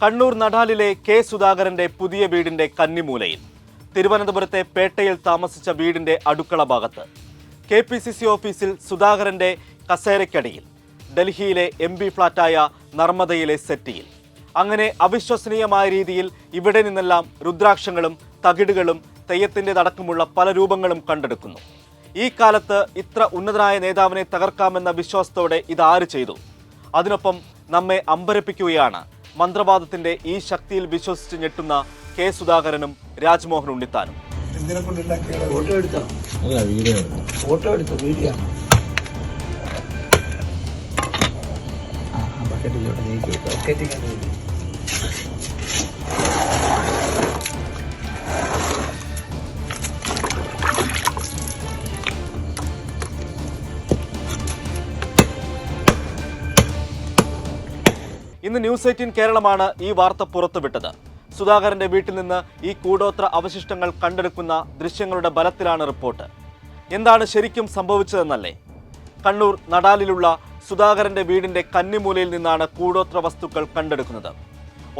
Kannur നടാലിലെ K സുധാകരന്റെ പുതിയ വീടിന്റെ കന്നിമൂലയിൽ. തിരുവനന്തപുരത്തെ പേട്ടയിൽ താമസിച്ച വീടിന്റെ അടുക്കള ഭാഗത്ത്. കെ പി സി സി ഓഫീസിൽ സുധാകരന്റെ കസേരയ്ക്കടിയിൽ. ഡൽഹിയിലെ എം ബി ഫ്ളാറ്റായ നർമ്മദയിലെ സെറ്റിയിൽ. അങ്ങനെ അവിശ്വസനീയമായ രീതിയിൽ ഇവിടെ നിന്നെല്ലാം രുദ്രാക്ഷങ്ങളും തകിടുകളും തെയ്യത്തിന്റെതടക്കമുള്ള പല രൂപങ്ങളും കണ്ടെടുക്കുന്നു. ഈ കാലത്ത് ഇത്ര ഉന്നതനായ നേതാവിനെ തകർക്കാമെന്ന വിശ്വാസത്തോടെ ഇതാര് ചെയ്തു? അതിനൊപ്പം നമ്മെ അമ്പരപ്പിക്കുകയാണ് മന്ത്രവാദത്തിന്റെ ഈ ശക്തിയിൽ വിശ്വസിച്ച് ഞെട്ടുന്ന കെ സുധാകരനും രാജ്മോഹൻ ഉണ്ണിത്താനും. എന്തിനെ ഫോട്ടോ എടുത്തോ? വീഡിയോ ഫോട്ടോ എടുത്തോ വീഡിയോ? ആണ് ആ ഇന്ന് ന്യൂസ് എയ്റ്റീൻ കേരളമാണ് ഈ വാർത്ത പുറത്തുവിട്ടത്. സുധാകരന്റെ വീട്ടിൽ നിന്ന് ഈ കൂടോത്ര അവശിഷ്ടങ്ങൾ കണ്ടെടുക്കുന്ന ദൃശ്യങ്ങളുടെ ബലത്തിലാണ് റിപ്പോർട്ട്. എന്താണ് ശരിക്കും സംഭവിച്ചതെന്നല്ലേ? കണ്ണൂർ നടാലിലുള്ള സുധാകരന്റെ വീടിന്റെ കന്നിമൂലയിൽ നിന്നാണ് കൂടോത്ര വസ്തുക്കൾ കണ്ടെടുക്കുന്നത്.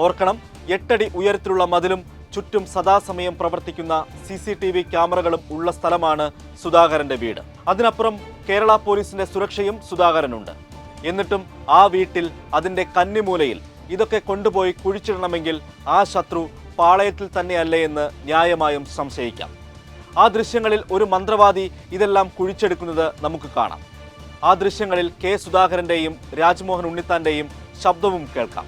ഓർക്കണം എട്ടടി ഉയരത്തിലുള്ള മതിലും ചുറ്റും സദാസമയം പ്രവർത്തിക്കുന്ന സി സി ടി വി ക്യാമറകളും ഉള്ള സ്ഥലമാണ് സുധാകരന്റെ വീട്. അതിനപ്പുറം കേരള പോലീസിന്റെ സുരക്ഷയും സുധാകരനുണ്ട്. എന്നിട്ടും ആ വീട്ടിൽ അതിന്റെ കന്നിമൂലയിൽ ഇതൊക്കെ കൊണ്ടുപോയി കുഴിച്ചിടണമെങ്കിൽ ആ ശത്രു പാളയത്തിൽ തന്നെയല്ലേ എന്ന് ന്യായമായും സംശയിക്കാം. ആ ദൃശ്യങ്ങളിൽ ഒരു മന്ത്രവാദി ഇതെല്ലാം കുഴിച്ചെടുക്കുന്നത് നമുക്ക് കാണാം. ആ ദൃശ്യങ്ങളിൽ കെ സുധാകരന്റെയും രാജ്മോഹൻ ഉണ്ണിത്താന്റെയും ശബ്ദവും കേൾക്കാം.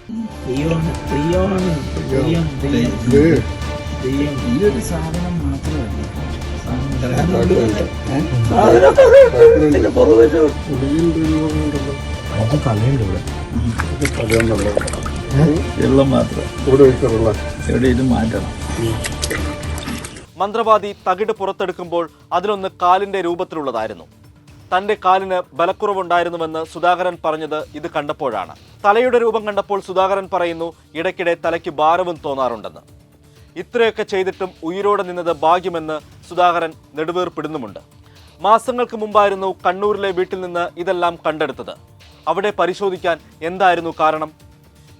സാധനം മാത്രമല്ല. ഇത് വെള്ളം മാത്രം. ഇവിടെ ഇവിടെ ഇത് മാറ്റണം. മന്ത്രവാദി തകിട് പുറത്തെടുക്കുമ്പോൾ അതിലൊന്ന് കാലിന്റെ രൂപത്തിലുള്ളതായിരുന്നു. തന്റെ കാലിന് ബലക്കുറവുണ്ടായിരുന്നുവെന്ന് സുധാകരൻ പറഞ്ഞത് ഇത് കണ്ടപ്പോഴാണ്. തലയുടെ രൂപം കണ്ടപ്പോൾ സുധാകരൻ പറയുന്നു ഇടയ്ക്കിടെ തലയ്ക്ക് ഭാരവും തോന്നാറുണ്ടെന്ന്. ഇത്രയൊക്കെ ചെയ്തിട്ടും ഉയിരോടെ നിന്നത് ഭാഗ്യമെന്ന് സുധാകരൻ നെടുവേർപ്പിടുന്നുമുണ്ട്. മാസങ്ങൾക്ക് മുമ്പായിരുന്നു കണ്ണൂരിലെ വീട്ടിൽ നിന്ന് ഇതെല്ലാം കണ്ടെടുത്തത്. അവിടെ പരിശോധിക്കാൻ എന്തായിരുന്നു കാരണം?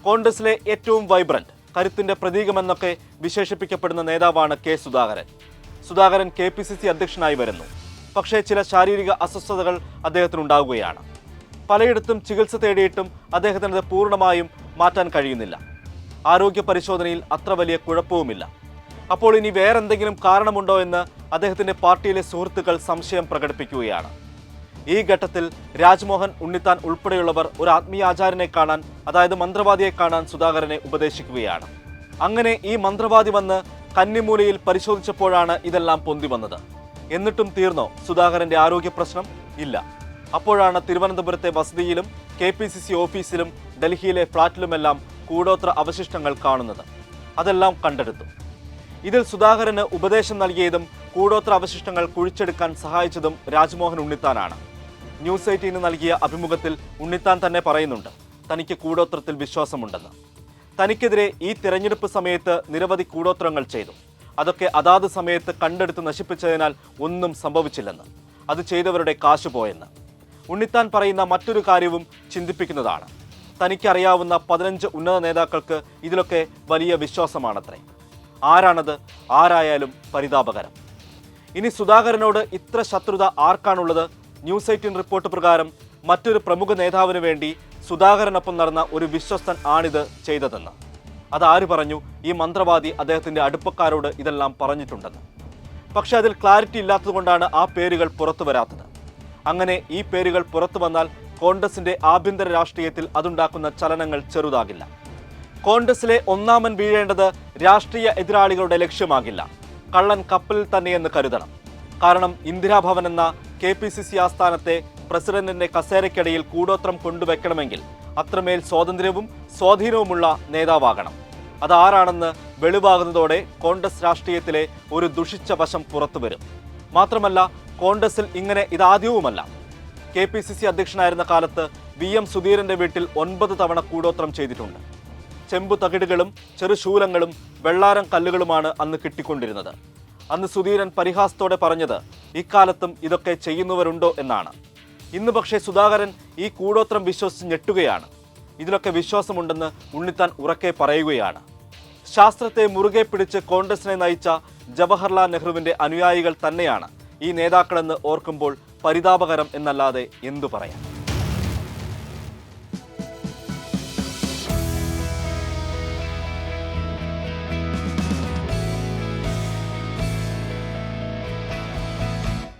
കോൺഗ്രസിലെ ഏറ്റവും വൈബ്രന്റ് കരുത്തിന്റെ പ്രതീകമെന്നൊക്കെ വിശേഷിപ്പിക്കപ്പെടുന്ന നേതാവാണ് K Sudhakaran. Sudhakaran K P C C അധ്യക്ഷനായി വരുന്നു. പക്ഷേ ചില ശാരീരിക അസ്വസ്ഥതകൾ അദ്ദേഹത്തിനുണ്ടാവുകയാണ്. പലയിടത്തും ചികിത്സ തേടിയിട്ടും അദ്ദേഹത്തിനത് പൂർണമായും മാറ്റാൻ കഴിയുന്നില്ല. ആരോഗ്യ പരിശോധനയിൽ അത്ര വലിയ കുഴപ്പവുമില്ല. അപ്പോൾ ഇനി വേറെന്തെങ്കിലും കാരണമുണ്ടോ എന്ന് അദ്ദേഹത്തിന്റെ പാർട്ടിയിലെ സുഹൃത്തുക്കൾ സംശയം പ്രകടിപ്പിക്കുകയാണ്. ഈ ഘട്ടത്തിൽ രാജ്മോഹൻ ഉണ്ണിത്താൻ ഉൾപ്പെടെയുള്ളവർ ഒരു ആത്മീയാചാര്യനെ കാണാൻ അതായത് മന്ത്രവാദിയെ കാണാൻ സുധാകരനെ ഉപദേശിക്കുകയാണ്. അങ്ങനെ ഈ മന്ത്രവാദി വന്ന് കന്നിമൂലയിൽ പരിശോധിച്ചപ്പോഴാണ് ഇതെല്ലാം പൊന്തി വന്നത്. എന്നിട്ടും തീർന്നോ സുധാകരന്റെ ആരോഗ്യ പ്രശ്നം? ഇല്ല. അപ്പോഴാണ് തിരുവനന്തപുരത്തെ വസതിയിലും കെ പി സി സി ഓഫീസിലും ഡൽഹിയിലെ ഫ്ളാറ്റിലുമെല്ലാം കൂടോത്ര അവശിഷ്ടങ്ങൾ കാണുന്നത്. അതെല്ലാം കണ്ടെടുത്തു. ഇതിൽ സുധാകരന് ഉപദേശം നൽകിയതും കൂടോത്ര അവശിഷ്ടങ്ങൾ കുഴിച്ചെടുക്കാൻ സഹായിച്ചതും രാജ്മോഹൻ ഉണ്ണിത്താനാണ്. ന്യൂസ് എയ്റ്റീന് നൽകിയ അഭിമുഖത്തിൽ ഉണ്ണിത്താൻ തന്നെ പറയുന്നുണ്ട്. തനിക്ക് കൂടോത്രത്തിൽ വിശ്വാസമുണ്ടെന്ന്. തനിക്കെതിരെ ഈ തിരഞ്ഞെടുപ്പ് സമയത്ത് നിരവധി കൂടോത്രങ്ങൾ ചെയ്തു. അതൊക്കെ അതാത് സമയത്ത് കണ്ടെടുത്ത് നശിപ്പിച്ചതിനാൽ ഒന്നും സംഭവിച്ചില്ലെന്ന്. അത് ചെയ്തവരുടെ കാശ് പോയെന്ന് ഉണ്ണിത്താൻ പറയുന്ന മറ്റൊരു കാര്യവും ചിന്തിപ്പിക്കുന്നതാണ്. തനിക്കറിയാവുന്ന പതിനഞ്ച് ഉന്നത നേതാക്കൾക്ക് ഇതിലൊക്കെ വലിയ വിശ്വാസമാണത്രേ. ആരാണത്? ആരായാലും പരിതാപകരം. ഇനി സുധാകരനോട് ഇത്ര ശത്രുത ആർക്കാണുള്ളത്? ന്യൂസ് എയ്റ്റീൻ റിപ്പോർട്ട് പ്രകാരം മറ്റൊരു പ്രമുഖ നേതാവിന് വേണ്ടി സുധാകരനൊപ്പം നടന്ന ഒരു വിശ്വസ്തൻ ആണിത് ചെയ്തതെന്ന്. അതാര് പറഞ്ഞു? ഈ മന്ത്രവാദി അദ്ദേഹത്തിന്റെ അടുപ്പക്കാരോട് ഇതെല്ലാം പറഞ്ഞിട്ടുണ്ടെന്ന്. പക്ഷെ അതിൽ ക്ലാരിറ്റി ഇല്ലാത്തതുകൊണ്ടാണ് ആ പേരുകൾ പുറത്തു വരാത്തത്. അങ്ങനെ ഈ പേരുകൾ പുറത്തു വന്നാൽ കോൺഗ്രസിന്റെ ആഭ്യന്തര രാഷ്ട്രീയത്തിൽ അതുണ്ടാക്കുന്ന ചലനങ്ങൾ ചെറുതാകില്ല. കോൺഗ്രസിലെ ഒന്നാമൻ വീഴേണ്ടത് രാഷ്ട്രീയ എതിരാളികളുടെ ലക്ഷ്യമാകില്ല. കള്ളൻ കപ്പലിൽ തന്നെയെന്ന് കരുതണം. കാരണം ഇന്ദിരാഭവൻ എന്ന കെ പി സി സി ആസ്ഥാനത്തെ പ്രസിഡന്റിന്റെ കസേരയ്ക്കിടയിൽ കൂടോത്രം കൊണ്ടുവെക്കണമെങ്കിൽ അത്രമേൽ സ്വാതന്ത്ര്യവും സ്വാധീനവുമുള്ള നേതാവാകണം. അതാരാണെന്ന് വെളിവാകുന്നതോടെ കോൺഗ്രസ് രാഷ്ട്രീയത്തിലെ ഒരു ദുഷിച്ച വശം പുറത്തുവരും. മാത്രമല്ല കോൺഗ്രസിൽ ഇങ്ങനെ ഇതാദ്യവുമല്ല. കെ പി സി സി അധ്യക്ഷനായിരുന്ന കാലത്ത് വി എം സുധീരന്റെ വീട്ടിൽ ഒൻപത് തവണ കൂടോത്രം ചെയ്തിട്ടുണ്ട്. ചെമ്പു തകിടുകളും ചെറുശൂലങ്ങളും വെള്ളാരം കല്ലുകളുമാണ് അന്ന് കിട്ടിക്കൊണ്ടിരുന്നത്. അന്ന് സുധീരൻ പരിഹാസത്തോടെ പറഞ്ഞത് ഇക്കാലത്തും ഇതൊക്കെ ചെയ്യുന്നവരുണ്ടോ എന്നാണ്. ഇന്ന് പക്ഷേ സുധാകരൻ ഈ കൂടോത്രം വിശ്വസിച്ച് ഞെട്ടുകയാണ്. ഇതിലൊക്കെ വിശ്വാസമുണ്ടെന്ന് ഉണ്ണിത്താൻ ഉറക്കെ പറയുകയാണ്. ശാസ്ത്രത്തെ മുറുകെ പിടിച്ച് കോൺഗ്രസിനെ നയിച്ച ജവഹർലാൽ നെഹ്റുവിന്റെ അനുയായികൾ തന്നെയാണ് ഈ നേതാക്കളെന്ന് ഓർക്കുമ്പോൾ പരിതാപകരം എന്നല്ലാതെ എന്തു പറയാം?